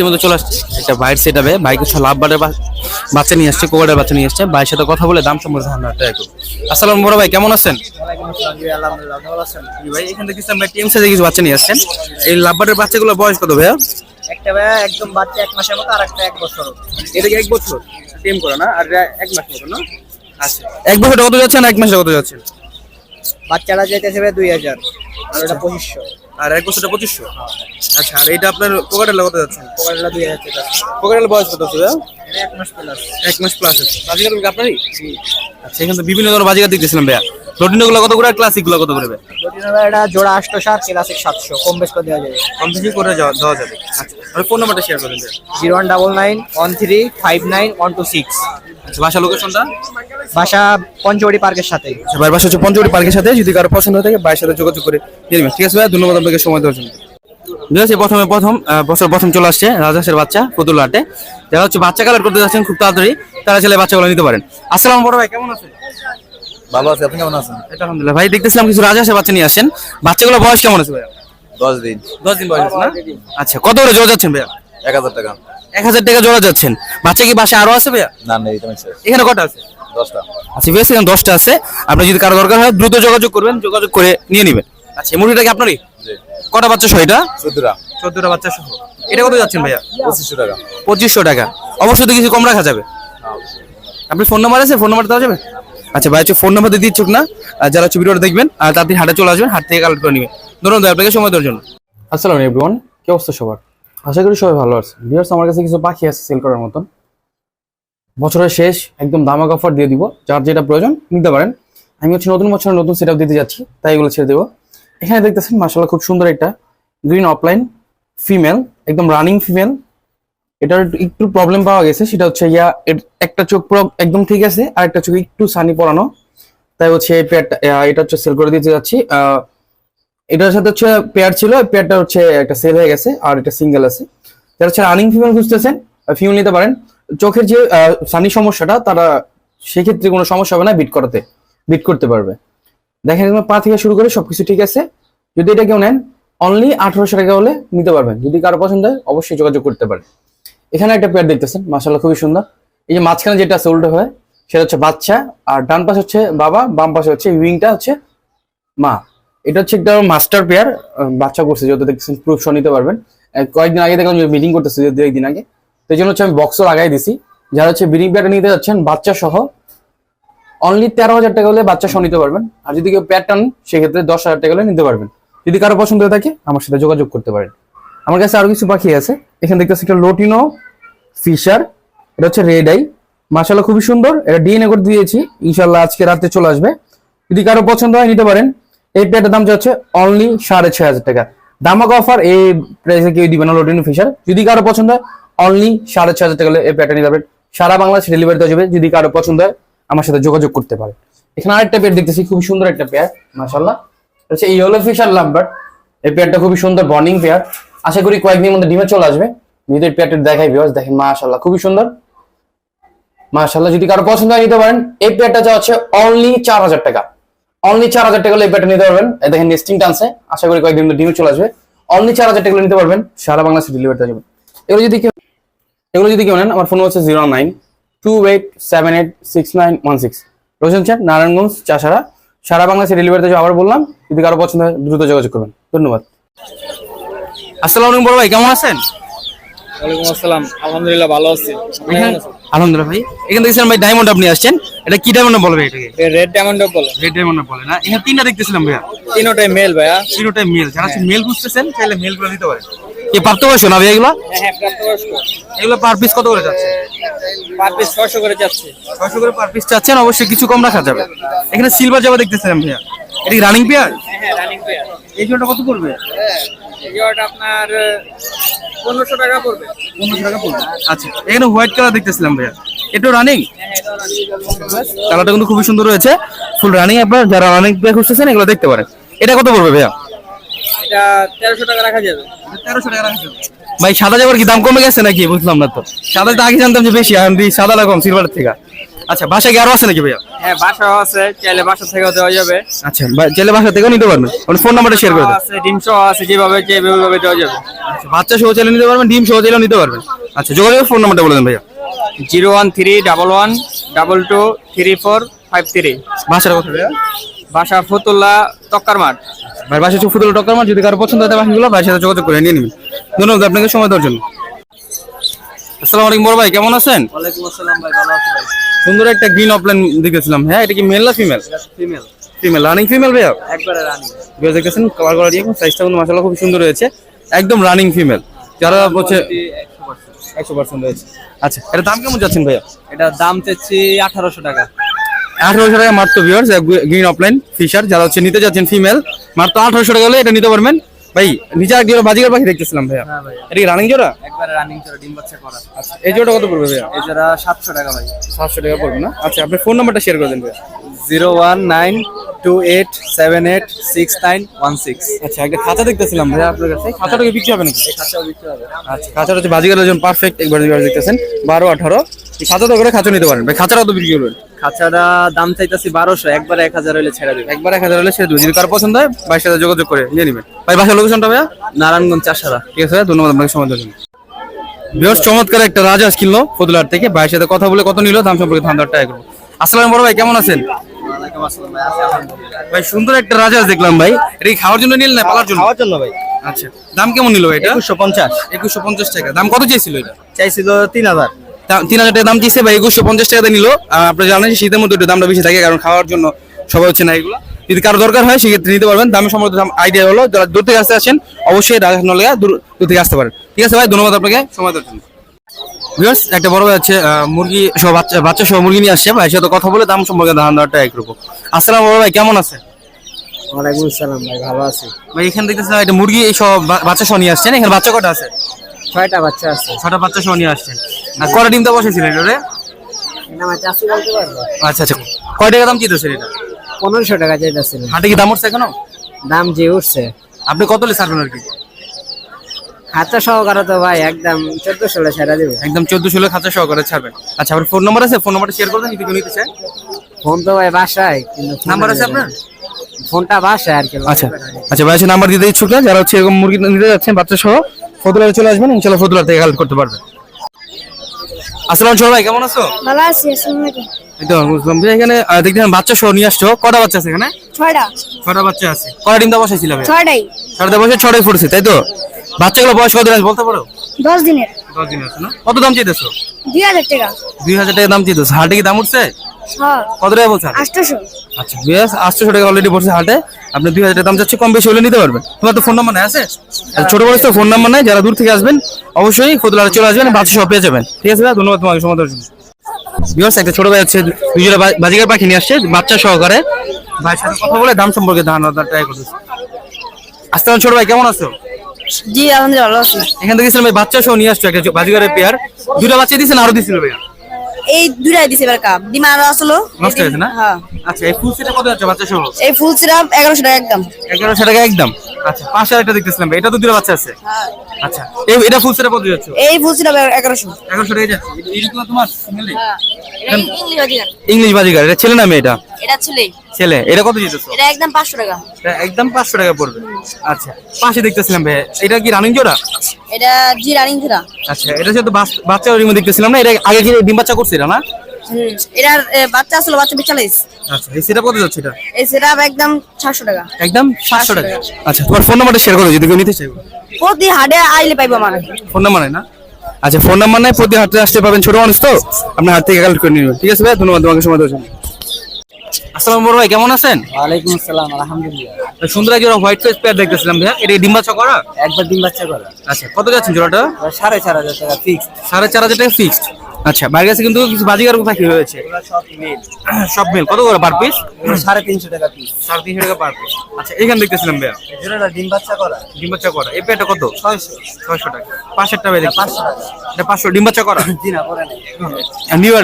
এর মধ্যে চলে আসছে। একটা বাইর সেট হবে বাইক হচ্ছে লাভ বাটের বাচ্চা নিয়ে আসছে কোকারের বাচ্চা নিয়ে আসছে। ভাইয়ের সাথে কথা বলে দাম সম্পর্কে ধারণা করব। আসসালাম বড় ভাই কেমন আছেন? ভাই এখান থেকে আমরা টিএম সাইজে কিছু বাচ্চা নিয়ে আসছেন। এই লাভ বাটের বাচ্চাগুলো বয়স কত ভাইয়া? একটা ভাইয়া একদম বাচ্চা এক মাসের মতো আর একটা এক বছর। এটা কি এক বছর? টিএম করে না আর এক মাস মতো না? আচ্ছা। এক বছর কত যাচ্ছে না এক মাসে কত যাচ্ছে? বাচ্চারা যেতেছে ভাই দুই হাজার আর ওটা পঁচিশশো। আর এক বছরটা পঁচিশশো? আচ্ছা আর এটা আপনার কোকাটের কত যাচ্ছে? ওটা দুই হাজার কোকাটের বয়স কত আছে এক মাস প্লাস এক মাস প্লাস আছে। বাজিকার আপনারই? আচ্ছা এখানে বিভিন্ন ধরনের বাজিকার দেখতেছিলাম ভাইয়া। রোটিনো গুলো কত করে আর ক্লাসিকগুলো কত করে এটা জোড়া আটশো সাত ক্লাসিক সাতশো কম বেশ করে দেওয়া যাবে। কম বেশি করে দেওয়া যাবে। আচ্ছা আর ফোন নাম্বারটা শেয়ার করেন। Zero one double nine one three five nine one two six. আচ্ছা বাসা লোকেশনটা বাসা পঞ্চবড়ি পার্কের সাথে। আচ্ছা ভাইয়ের বাসা হচ্ছে পঞ্চবটি পার্কের সাথে যদি কারও পছন্দ হয়ে থাকে ভাইয়ের সাথে যোগাযোগ করে দিয়ে নেবেন। ঠিক আছে ভাই ধন্যবাদ আপনাকে সময় দেওয়ার জন্য। ঠিক প্রথমে প্রথম বছর প্রথম চলে আসছে রাজহাঁসের বাচ্চা পুতুল হাটে। যারা হচ্ছে বাচ্চা কালার করতে যাচ্ছেন খুব তাড়াতাড়ি তারা ছেলে বাচ্চাগুলো নিতে পারেন। আসসালাম বড় ভাই কেমন আছেন? ভালো আছে আপনি কেমন আছেন? আলহামদুলিল্লাহ ভাই দেখতেছিলাম কিছু রাজহাঁসের বাচ্চা নিয়ে আসছেন। বাচ্চাগুলো বয়স কেমন আছে ভাইয়া? দশ দিন। দশ দিন বয়স আছে না? আচ্ছা কত করে জোড়া যাচ্ছেন ভাইয়া? এক হাজার টাকা। এক হাজার টাকা জোড়া যাচ্ছেন। বাচ্চা কি বাসায় আরও আছে ভাইয়া? না তুমি এখানে কটা আছে? দশটা। আচ্ছা বেশ এখানে দশটা আছে। আপনি যদি কারও দরকার হয় দ্রুত যোগাযোগ করবেন যোগাযোগ করে নিয়ে নেবেন। আচ্ছা এই মুরগিটা কি আপনারই? কটা বাচ্চা সহ এটা? চোদ্দটা। চোদ্দটা বাচ্চা সহ। এটা কত যাচ্ছেন ভাইয়া? পঁচিশশো টাকা। পঁচিশশো টাকা। অবশ্যই তো কিছু কম রাখা যাবে। আপনি ফোন নাম্বার আছে? ফোন নাম্বার দেওয়া যাবে? আচ্ছা ভাই হচ্ছে ফোন নাম্বার দিয়ে দিচ্ছুক না। আর যারা হচ্ছে ভিডিওটা দেখবেন আর তাড়াতাড়ি হাটে চলে আসবেন হাট থেকে কালেক্ট করে নেবেন। ধন্যবাদ আপনাকে সময় দেওয়ার জন্য। আসসালামু এভরিওয়ান। কি অবস্থা সবার? আশা করি সবাই ভালো আছে। ভিউয়ার্স আমার কাছে কিছু পাখি আছে সেল করার মতন। বছরের শেষ, একদম দামাক অফার দিয়ে দিব। যার যেটা প্রয়োজন, নিতে পারেন। আমি হচ্ছে নতুন বছরের নতুন সেটআপ দিতে যাচ্ছি, তাই এগুলো ছেড়ে দেবো। এখানে দেখতেছেন মাসাল্লাহ খুব সুন্দর একটা গ্রিন অফলাইন ফিমেল একদম রানিং ফিমেল এটার একটু- প্রবলেম পাওয়া গেছে, সেটা হচ্ছে ইয়া একটা চোখ পুরো একদম ঠিক আছে, আর একটা চোখ একটু সানি পড়ানো তাই হচ্ছে এটা হচ্ছে সেল করে দিতে যাচ্ছি। এটার সাথে হচ্ছে পেয়ার ছিল পেয়ারটা হচ্ছে একটা সেল হয়ে গেছে, আর এটা সিঙ্গেল আছে। যারা হচ্ছে রানিং ফিমেল খুঁজতেছেন ফিমেল নিতে পারেন, চোখের যে সানি সমস্যাটা, তারা সেক্ষেত্রে কোনো সমস্যা হবে না বিট করাতে বিট করতে পারবে। দেখেন পা থেকে শুরু করে সবকিছু ঠিক আছে। যদি এটা কেউ নেন অনলি আঠারোশো টাকা হলে নিতে পারবেন। যদি কারও পছন্দ হয়, অবশ্যই যোগাযোগ করতে পারেন। এখানে একটা পেয়ার দেখতেছেন মাসাল্লাহ খুবই সুন্দর। এই যে মাঝখানে যেটা আছে, উল্টো হয়, সেটা হচ্ছে বাচ্চা, আর ডান পাশে হচ্ছে বাবা, বাম পাশে হচ্ছে উইংটা হচ্ছে মা। এটা হচ্ছে একটা মাস্টার পেয়ার বাচ্চা করছে যত দেখছেন প্রুফ সহ নিতে পারবেন। কয়েকদিন আগে দেখলাম মিটিং করতেছে দু একদিন আগে। তো এই জন্য হচ্ছে আমি বক্সও লাগাই দিছি। যারা হচ্ছে ব্রিডিং পেয়ারটা নিতে যাচ্ছেন, বাচ্চা সহ অনলি তেরো হাজার টাকা হলে বাচ্চা সহ নিতে পারবেন। আর যদি কেউ পেয়ার টান সেক্ষেত্রে দশ হাজার টাকা হলে নিতে পারবেন। যদি কারও পছন্দ হয়ে থাকে, আমার সাথে যোগাযোগ করতে পারেন। আমার কাছে আরও কিছু পাখি আছে। এখানে দেখতেছি একটা লোটিনো ফিশার এটা হচ্ছে রেড আই মাশাল্লাহ খুবই সুন্দর। এটা ডিএনএ করে দিয়েছি। ইনশাল্লাহ আজকে রাতে চলে আসবে। যদি কারও পছন্দ হয়, নিতে পারেন। এই পেয়ারটার দাম যাচ্ছে অনলি সাড়ে ছয় হাজার টাকা। দামাক অফার এই প্রাইসে কেউ দিবে না লোটিনো ফিশার যদি কারও পছন্দ হয় অনলি সাড়ে ছয় হাজার টাকা এই পেয়ারটা নিতে পারবেন সারা বাংলাদেশ ডেলিভারি দেওয়া যাবে, যদি কারও পছন্দ হয়, আমার সাথে যোগাযোগ করতে পারে এখানে আরেকটা পেয়ার দেখতেছি, খুবই সুন্দর একটা পেয়ার এটা হচ্ছে ইয়েলো ফিশার লাভবার্ড এই পেয়ারটা খুবই সুন্দর বর্নিং পেয়ার। আশা করি কয়েকদিনের মধ্যে ডিমে চলে আসবে। এই পেয়ারটা দেখাই ভিউয়ার্স দেখেন মাশাল্লাহ খুবই সুন্দর। মাশাল্লাহ যদি কারও পছন্দ হয়, নিতে পারেন। এই পেয়ারটা যা হচ্ছে অনলি চার হাজার টাকা। অনলি চার হাজার টাকা হলে এই নিতে পারবেন। এই দেখেন নেস্টিং টানছে। আশা করি কয়েকদিন ডিমে চলে আসবে। অনলি চার হাজার টাকা নিতে পারবেন। সারা বাংলাদেশে ডেলিভারি দেওয়া যাবে। এগুলো যদি কেউ এগুলো যদি কেউ নেন আমার ফোন হচ্ছে zero nine two eight seven eight six nine one six Roshan chat Narayanganj Chashara. সারা বাংলাদেশে ডেলিভারি দেওয়া আবার বললাম। যদি কারও পছন্দ হয় দ্রুত যোগাযোগ করবেন। ধন্যবাদ। আসসালামু আলাইকুম বড় ভাই কেমন আছেন? ওয়ালাইকুম আসসালাম। আলহামদুলিল্লাহ ভালো আছি। আলহামদুলিল্লাহ ভাই। এখানে দেখছিলাম ভাই ডায়মন্ড আপনি আসছেন। এটা কি ডায়মন্ড বলবে এটাকে? রেড ডায়মন্ড বলে। রেড ডায়মন্ড বলে না? এখানে তিনটা দেখতেছিলাম ভাইয়া। তিনোটাই মেল ভাইয়া। তিনটাই মেল যারা মেল খুঁজতেছেন চাইলে মেল পারেন। না ভাই এগুলো? হ্যাঁ প্রাপ্তবয়স্ক এগুলো পার পিস কত করে যাচ্ছে? পার পিস ছয়শো করে যাচ্ছে। ছয়শো করে পার পিস চাচ্ছেন অবশ্যই কিছু কম রাখা যাবে। এখানে সিলভার জাবা দেখতেছিলাম ভাইয়া। এটা কি রানিং পেয়ার হ্যাঁ রানিং পেয়ার এই জোড়াটা কত পড়বে? এই জোড়াটা আপনার পনেরোশো টাকা পড়বে। পনেরোশো টাকা পড়বে। আচ্ছা এখানে হোয়াইট কালার দেখতেছিলাম ভাইয়া। এটা রানিং কালারটা কিন্তু খুবই সুন্দর রয়েছে ফুল রানিং আপনার যারা রানিং পেয়ার খুঁজতেছেন এগুলো দেখতে পারেন। এটা কত পড়বে ভাইয়া? এটা তেরোশো টাকা রাখা যাবে। তেরোশো টাকা রাখা যাবে। ভাই সাদা যাবার কি দাম কমে গেছে নাকি? বুঝলাম না তো। সাদা তো আগে জানতাম যে বেশি এখন দিই সাদাটা কম সিলভারের থেকে। আচ্ছা বাসায় কি আরও আছে নাকি ভাইয়া? হ্যাঁ বাসাও আছে চাইলে বাসা থেকেও দেওয়া যাবে। আচ্ছা জেলে বাসা থেকেও নিতে পারবেন? আপনার ফোন নাম্বারটা শেয়ার করে দেন। আছে ডিম সহ আছে যেভাবে যেভাবে দেওয়া যাবে। আচ্ছা, বাচ্চা সহ চাইলে নিতে পারবেন ডিম সহ চাইলেও নিতে পারবেন। আচ্ছা যোগাযোগের ফোন নাম্বারটা বলে দেন ভাইয়া। Zero one three double one double two three four five three. বাসার কথা ভাইয়া? বাসা ফতুল্লা তক্কার মাঠ। ভাই বাসা হচ্ছে টক্কর মার যদি কারও পছন্দ হয় বাকিগুলো ভাইয়ের সাথে যোগাযোগ করে নিয়ে নেবেন। ধন্যবাদ আপনাকে সময় দেওয়ার জন্য। আসসালামু আলাইকুম বড় ভাই কেমন আছেন? ওয়ালাইকুম আসসালাম ভাই ভালো আছি ভাই। সুন্দর একটা গ্রিন দেখেছিলাম। হ্যাঁ এটা কি মেল না female female female running female ভাইয়া? একবারে রানি বিয়ে দেখতেছেন কভার করা দিয়ে সাইজটা কিন্তু মাসাল্লাহ খুব সুন্দর একদম রানিং ফিমেল যারা হচ্ছে একশো পার্সেন্ট। রয়েছে আচ্ছা এটা দাম কেমন যাচ্ছেন ভাইয়া? এটা দাম চাচ্ছি আঠারোশো টাকা। আঠারোশো টাকা মাত্র ভিউয়ার্স গ্রিন অফলাইন ফিশার যারা হচ্ছে নিতে যাচ্ছেন ফিমেল মাত্র আঠারোশো টাকা হলে এটা নিতে পারবেন। ভাই নিচে আর জোড়া বাজিকার পাখি দেখতেছিলাম ভাইয়া। হ্যাঁ এটা কি রানিং জোড়া? একবারে রানিং করে ডিম বাচ্চা করা। আচ্ছা এই জোড়া কত পড়বে ভাইয়া? এছাড়া সাতশো টাকা ভাই সাতশো টাকা পড়বে না? আচ্ছা আপনার ফোন নাম্বারটা শেয়ার করে দেন ভাইয়া। Zero one nine two eight seven eight six nine one six. আচ্ছা একটা খাঁচা দেখতেছিলাম ভাইয়া আপনার কাছে। খাঁচাটা কি বিক্রি হবে নাকি? খাঁচাও বিক্রি হবে। আচ্ছা খাঁচাটা হচ্ছে বাজিকার ওজন পারফেক্ট একবার দুবার দেখতেছেন। বারো আঠারো। এই খাঁচা করে খাঁচা নিতে পারেন। ভাই খাঁচাটা তো বিক্রি করবেন? খাঁচাটা দাম চাইতেছি বারোশো একবার এক হাজার হলে ছেড়ে দেবে। একবার এক হাজার হলে সেটা যদি কারও পছন্দ হয় ভাইয়ের সাথে যোগাযোগ করে নিয়ে নেবেন। ভাই বাসার লোকেশনটা ভাইয়া? নারায়ণগঞ্জ চাষারা। ঠিক আছে ধন্যবাদ আপনাকে সময় দেওয়ার জন্য। বেশ চমৎকার একটা রাজহাঁস কিনলো ফতুলার থেকে। ভাইয়ের সাথে কথা বলে কত নিল দাম সম্পর্কে ধান ট্রাই করব। আসসালাম বড় ভাই কেমন আছেন? ভাই সুন্দর একটা রাজহাঁস দেখলাম ভাই। এটা কি খাওয়ার জন্য নিল না পালার জন্য? খাওয়ার জন্য ভাই। আচ্ছা দাম কেমন নিল ভাই এটা? একুশশো পঞ্চাশ। একুশশো পঞ্চাশ টাকা। দাম কত চেয়েছিল এটা? চাইছিল তিন হাজার। তিন হাজার টাকা দাম চেয়েছে বা একুশশো পঞ্চাশ টাকা নিল। আপনারা জানেন শীতের মধ্যে একটু দামটা বেশি থাকে কারণ খাওয়ার জন্য সবাই হচ্ছে না এগুলো। যদি কারও দরকার হয় সেক্ষেত্রে নিতে পারবেন। দামের সম্বন্ধে আইডিয়া হলো। যারা দূর থেকে আসতে আসেন অবশ্যই রাজহাঁস নলে দূর দূর থেকে আসতে পারেন। ঠিক আছে ভাই ধন্যবাদ আপনাকে। সময় দেওয়ার জন্য। Viewers, একটা বড় ভাই আছে মুরগি সহ বাচ্চা বাচ্চা সহ মুরগি নিয়ে আসছে। ভাই সাথে কথা বলে দাম সম্পর্কে ধান দেওয়াটা এক রকম। আসসালাম বড় ভাই কেমন আছে? ওয়ালাইকুম আসসালাম ভাই ভালো আছি। ভাই এখানে দেখতেছিলাম একটা মুরগি সহ বা- বাচ্চা সহ নিয়ে আসছেন। এখানে বাচ্চা কটা আছে? ছয়টা বাচ্চা আছে। ছটা বাচ্চা সহ নিয়ে আসছেন। আর কটা ডিমটা বসেছিলেন এটা রে? আচ্ছা আচ্ছা। কয় টাকা দাম এটা? পনেরোশো টাকা চাইতেছিল হাটে কি দাম উঠছে এখনও? দাম যে উঠছে। আপনি কত লে ছাড়বেন আর কি? সহকারে তো ভাই একদম চোদ্দশো ছেড়ে দেবে। একদম চোদ্দ ষোলো খাঁচা সহকারে ছাড়বেন। আচ্ছা আপনার ফোন নাম্বার আছে? ফোন নাম্বারটা শেয়ার করবেন যদি কেউ নিতে চায় ফোন তো ভাই বাসায় কিন্তু নাম্বার আছে আপনার? ফোনটা বাসায় আর কি আচ্ছা। আচ্ছা ভাই নাম্বার দিতে ইচ্ছুক না যারা হচ্ছে এরকম মুরগি নিতে যাচ্ছেন বাচ্চা সহ ফতুলারে চলে আসবেন। ইনশাল্লাহ ফতুলার থেকে কালেক্ট করতে পারবেন। আসসালাম ছোট ভাই কেমন আছো? ভালো আছি এই বুঝলাম। এখানে দেখলাম বাচ্চা সহ নিয়ে আসছো। কটা বাচ্চা আছে এখানে? ছয়টা। ছয়টা বাচ্চা আছে। কটা ডিমটা বসাইছিলাম ছয়টাই। ছয়টা বসে ছয়টাই ফুটছে তাই তো? বাচ্চাগুলো বয়স কত দিন আছে বলতে পারো? দশ দিনের। দশ দিন আছে না? কত দাম চাইতেছো? দুই হাজার টাকা। দুই হাজার টাকা দাম চাইতেছো। হাটে কি দাম উঠছে? কত টাকা বলছে? আটশোশো আচ্ছা বেশ আটশোশো টাকা অলরেডি পড়ছে হাটে। আপনি দুই হাজার দাম যাচ্ছে কম বেশি হলে নিতে পারবেন। তোমার তো ফোন নাম্বার নাই আছে? আচ্ছা, ছোট বয়স তো ফোন নাম্বার নাই যারা দূর থেকে আসবেন অবশ্যই ফতুলারে চলে আসবেন বাচ্চা সব পেয়ে যাবেন। ঠিক আছে ধন্যবাদ তোমাকে সময় জন্য। বিকজ একটা ছোট ভাই আছে দুজনে বা- বাজিকার পাখি নিয়ে আসছে বাচ্চা সহকারে। ভাইয়ের সাথে কথা বলে দাম সম্পর্কে ধারণা ট্রাই করতেছে। আসসালাম ছোট ভাই কেমন আছো? জি আলহামদুলিল্লাহ ভালো আছি। এখান থেকে ছিলাম ভাই বাচ্চা সহ নিয়ে আসছো একটা বাজিকারের পেয়ার দুটো বাচ্চা দিয়েছেন আরও দিয়েছিল ভাইয়া। এই দুটাই দিছে এবার কাপ। ডিম আর আসলো নষ্ট হয়েছে না? হ্যাঁ। আচ্ছা এই ফুল সেটা কত যাচ্ছে? বাচ্চা সহ? এই ফুল সিরাপ এগারোশো টাকা একদম। এগারোশো টাকা একদম। আচ্ছা পাঁচশো একটা দেখতেছিলাম এটা তো দুটো বাচ্চা আছে। আচ্ছা এই এটা ফুল সেটা কত যাচ্ছে? এই ফুল সিরাপ এগারোশো। এগারোশো টাকা যাচ্ছে। তোমার? এটা ইংলিশ বাজিগার। এটা ছেলে নামে এটা? এটা ছেলে। ছেলে। এটা কত দিতেছো? এটা একদম পাঁচশো টাকা। একদম পাঁচশো টাকা পড়বে। আচ্ছা পাশে দেখতেছিলাম ভাই এটা কি রানিং জোড়া? এটা জি রানিং ধরা আচ্ছা এটা সাথে বাচ্চা দেখতেছিলাম না এটা আগে কি ডিম বাচ্চা করছে এটা না? হুম এটার এ, বাচ্চা আসলো বাচ্চা বিচালিস আচ্ছা এই কত যাচ্ছে এটা? এই একদম টাকা। একদম টাকা। আচ্ছা তোমার ফোন নাম্বারটা শেয়ার করো যদি কেউ নিতে চাই প্রতি হাটে আইলে পাইবো আমার ফোন নাম্বার নাই না? আচ্ছা ফোন নাম্বার নাই প্রতি হাটে আসতে পাবেন ছোট মানুষ তো। আপনি হাত থেকে কালেক্ট করে নিবেন। ঠিক আছে ভাই ধন্যবাদ তোমাকে সময় দেওয়ার জন্য। আসসালাম বড় ভাই কেমন আছেন? ওয়ালাইকুম আসসালাম আলহামদুলিল্লাহ। সুন্দর এক জোড়া হোয়াইট ফেস পেয়ার দেখতেছিলাম ভাইয়া। এটা ডিম বাচ্চা করা? একবার ডিম বাচ্চা করা। আচ্ছা কত যাচ্ছেন জোড়াটা? সাড়ে চার হাজার টাকা ফিক্সড সাড়ে চার হাজার টাকা ফিক্সড আচ্ছা কাছে কিন্তু কিছু বাজিকার পাখি হয়েছে? সব মিল সব মিল কত করে পার পিস সাড়ে তিনশো টাকা পিস সাড়ে তিনশো টাকা পার পিস আচ্ছা এখানে দেখতেছিলাম ভাইয়া। জোড়াটা ডিম বাচ্চা করা। ডিম বাচ্চা করা। এই পেয়ারটা কত? ছয়শো। ছয়শো টাকা। পাঁচশো টাকা। এটা পাঁচশো ডিম বাচ্চা করা? জি না করে নাই। নিউ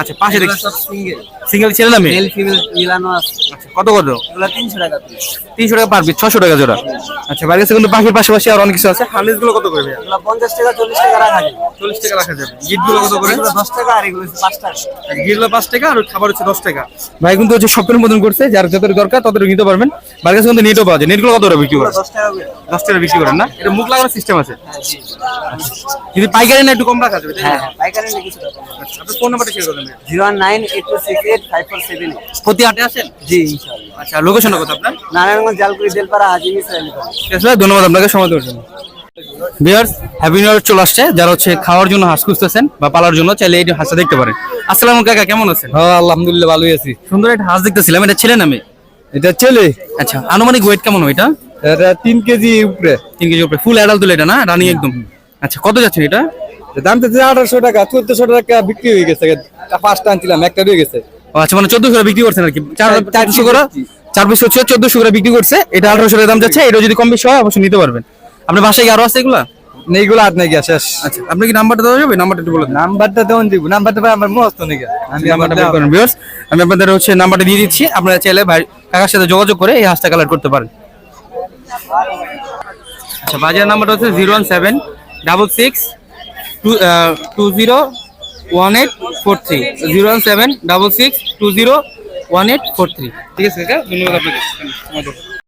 আচ্ছা পাশে সব সিঙ্গেল সিঙ্গেল ছেলে না মেয়ে? মেল ফিমেল মিলানো আছে। আচ্ছা কত কত এগুলো তিনশো টাকা পিস তিনশো টাকা পার পিস ছশো টাকা জোড়া। আচ্ছা বাইরের কাছে কিন্তু পাখির পাশাপাশি আর অনেক কিছু আছে। হার্নেসগুলো কত করে এগুলো পঞ্চাশ টাকা চল্লিশ টাকা রাখা যায়। চল্লিশ টাকা রাখা যাবে। গিটগুলো কত করে? দশ টাকা আর এগুলো পাঁচ টাকা। গিরলো পাঁচ টাকা আর খাবার হচ্ছে দশ টাকা। ভাই কিন্তু হচ্ছে স্বপ্নের মতন করছে যার যত দরকার তত নিতে পারবেন। বাইরের কাছে কিন্তু নেটও পাওয়া যায়। নেটগুলো কত করে বিক্রি করে দশ টাকা করে। দশ টাকা বিক্রি করেন না? এটা মুখ লাগানোর সিস্টেম আছে। হ্যাঁ যদি পাইকারি না একটু কম রাখা যাবে হ্যাঁ হ্যাঁ পাইকারি নিলে কিছু আচ্ছা, আপনার ফোন নাম্বারটা শেয়ার করবেন zero one nine eight two six eight five four seven প্রতি হাটে আসেন? জি ইনশাআল্লাহ। আচ্ছা লোকেশনটা কত আপনার? নারায়ণগঞ্জ জালকুড়ি বেলপাড়া হাজি মিশ্র আছে ধন্যবাদ আপনাকে সময় দেওয়ার জন্য। বিয়ার্স হ্যাপি নিউ ইয়ার চলে আসছে। যারা হচ্ছে খাওয়ার জন্য হাঁস খুঁজতেছেন বা পালার জন্য চাইলে এই হাঁসটা দেখতে পারেন। আসসালামু কাকা কেমন আছেন? হ্যাঁ আলহামদুলিল্লাহ ভালোই আছি। সুন্দর একটা হাঁস দেখতেছিলাম। এটা ছেলে নামে এটা ছেলে। আচ্ছা আনুমানিক ওয়েট কেমন হয় এটা? এটা তিন কেজি উপরে। তিন কেজি উপরে ফুল অ্যাডাল তুলে এটা না? রানি একদম। আচ্ছা কত যাচ্ছে এটা? দাম তো আঠারোশো টাকা চোদ্দশো টাকা বিক্রি হয়ে গেছে। পাঁচটা আনছিলাম একটা রয়ে গেছে। আচ্ছা মানে চোদ্দশো করে বিক্রি করছেন আর কি। চার চারশো করে। চার পিস হচ্ছে চোদ্দশো করে বিক্রি করছে। এটা আঠারোশো টাকা দাম যাচ্ছে। এটা যদি কম বেশি হয় অবশ্যই নিতে পারবেন। আপনার বাসায় কি আরও আছে এগুলা? এইগুলো আর নাকি শেষ। আচ্ছা আপনি কি নাম্বারটা দেওয়া যাবে? নাম্বারটা একটু বলে দেন। নাম্বারটা দিব নাম্বারটা ভাই আমার মস্ত নাকি আমি নাম্বারটা নাম্বারটা করেন। আমি আপনাদের হচ্ছে নাম্বারটা দিয়ে দিচ্ছি। আপনারা চাইলে ভাই কাকার সাথে যোগাযোগ করে এই হাঁসটা কালার করতে পারেন। আচ্ছা বাজার নাম্বারটা হচ্ছে zero one seven double six two two zero one eight four three. Zero one seven double six two zero one eight four three. ঠিক আছে কাকা? ধন্যবাদ আপনাকে।